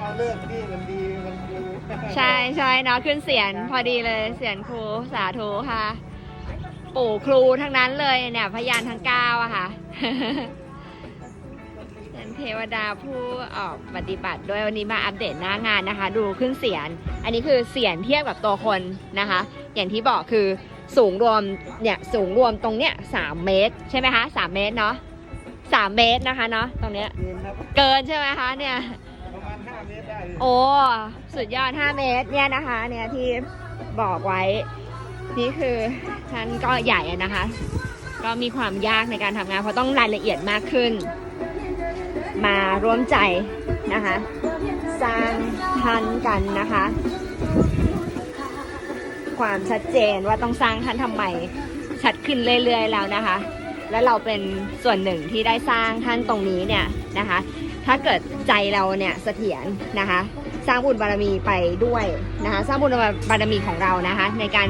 เอาเลิกที่มันดีมันดีใช่ใช่เนาะขึ้นเสียนพอดีเลยเสียนครูสาธุค่ะ ปู่ครูทั้งนั้นเลยเนี่ย พยานทั้งเก้าอะค่ะเป็นเทวดาผู้ออกปฏิบัติด้วยวันนี้มาอัปเดตหน้างานนะคะ ดูขึ้นเสียน อันนี้คือเสียนเทียบกับตัวคนนะคะ อย่างที่บอกคือสูงรวมเนี่ยสูงรวมตรงเนี้ยสามเมตร ใช่ไหมคะสามเมตรเนาะสามเมตรนะคะเนาะตรงเนี้ยเกินครับเกินใช่ไหมคะเนี่ย ประมาณ5เมตรได้โอ้สุดยอด 5 เมตรเนี่ยนะคะ เนี่ยที่บอกไว้ นี่คือท่านก็ใหญ่นะคะ ก็มีความยากในการทำงานเพราะต้องรายละเอียดมากขึ้น มาร่วมใจนะคะ สร้างท่านกันนะคะ ความชัดเจนว่าต้องสร้างท่านทำไมชัดขึ้นเรื่อยๆแล้วนะคะ และเราเป็นส่วนหนึ่งที่ได้สร้างท่านตรงนี้เนี่ยนะคะ ถ้าเกิดใจเราเนี่ยเสถียรนะคะ สร้างบุญบารมีไปด้วยนะคะ สร้างบุญบารมีของเรานะคะ ในการ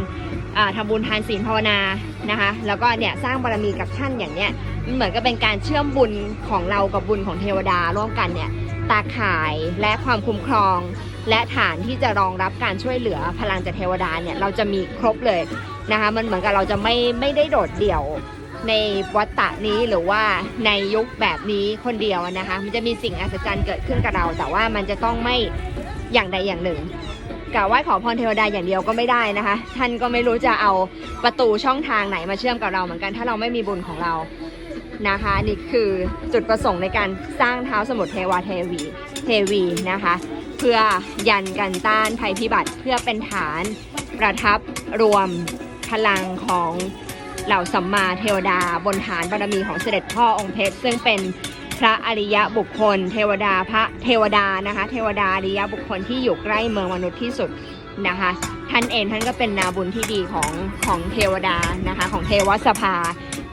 อ่าทำบุญทานศีลภาวนานะคะ แล้วก็เนี่ยสร้างบารมีกับท่านอย่างเนี้ยมันเหมือนกับเป็นการเชื่อมบุญของเรากับบุญของเทวดาร่วมกันเนี่ยตาข่ายและความคุ้มครอง และฐานที่จะรองรับการช่วยเหลือพลังจากเทวดาเนี่ยเราจะมีครบเลยนะคะ มันเหมือนกับเราจะไม่ไม่ได้โดดเดี่ยว ในวัฏฏะนี้หรือว่าในยุคแบบนี้คนเดียวนะคะ มันจะมีสิ่งอัศจรรย์เกิดขึ้นกับเรา แต่ว่ามันจะต้องไม่อย่างใดอย่างหนึ่งกล่าวไหว้ขอพรเทวดาอย่างเดียวก็ไม่ได้นะคะ ท่านก็ไม่รู้จะเอาประตูช่องทางไหนมาเชื่อมกับเราเหมือนกัน ถ้าเราไม่มีบุญของเรานะคะนี่คือจุดประสงค์ในการสร้างเท้าสมุทรเทวาเทวีเทวีนะคะ เพื่อยันกันต้านภัยพิบัติเพื่อเป็นฐานประทับรวมพลังของ เหล่าสัมมาเทวดา บนฐานบารมีของเสด็จพ่อองค์เพชร ซึ่งเป็นพระอริยบุคคล เทวดาพระเทวดานะคะ เทวดาอริยบุคคลที่อยู่ใกล้เมืองมนุษย์ที่สุดนะคะ ท่านเองท่านก็เป็นนาบุญที่ดีของของเทวดานะคะ ของเทวสภา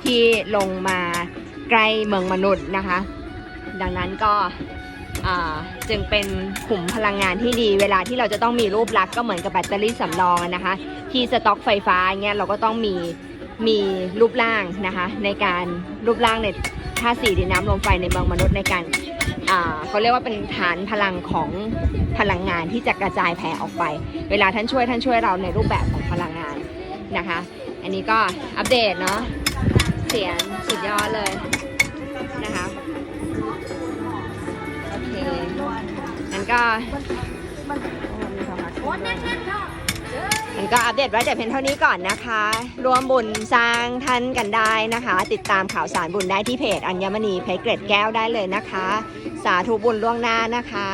ที่ลงมาใกล้เมืองมนุษย์นะคะ ดังนั้นก็จึงเป็นขุมพลังงานที่ดีเวลาที่เราจะต้องมีรูปลักษณ์ก็เหมือนกับแบตเตอรี่สำรองนะคะ ที่สต็อกไฟฟ้าเงี้ยเราก็ต้องมี มีรูปร่างนะคะในการรูปร่างในท่าสี่ดินน้ำลมไฟในเมืองมนุษย์ในการอ่าเขาเรียกว่าเป็นฐานพลังของพลังงานที่จะกระจายแผ่ออกไป เวลาท่านช่วยท่านช่วยเราในรูปแบบของพลังงานนะคะ อันนี้ก็อัปเดตเนาะเสียงสุดยอดเลยนะคะโอเคงั้นก็ มันก็อัปเดตไว้แต่เพียงเท่านี้ก่อนนะคะ รวมบุญสร้างท่านกันได้นะคะ ติดตามข่าวสารบุญได้ที่เพจอัญมณีเพชรเกรดแก้วได้เลยนะคะ สาธุบุญล่วงหน้านะคะ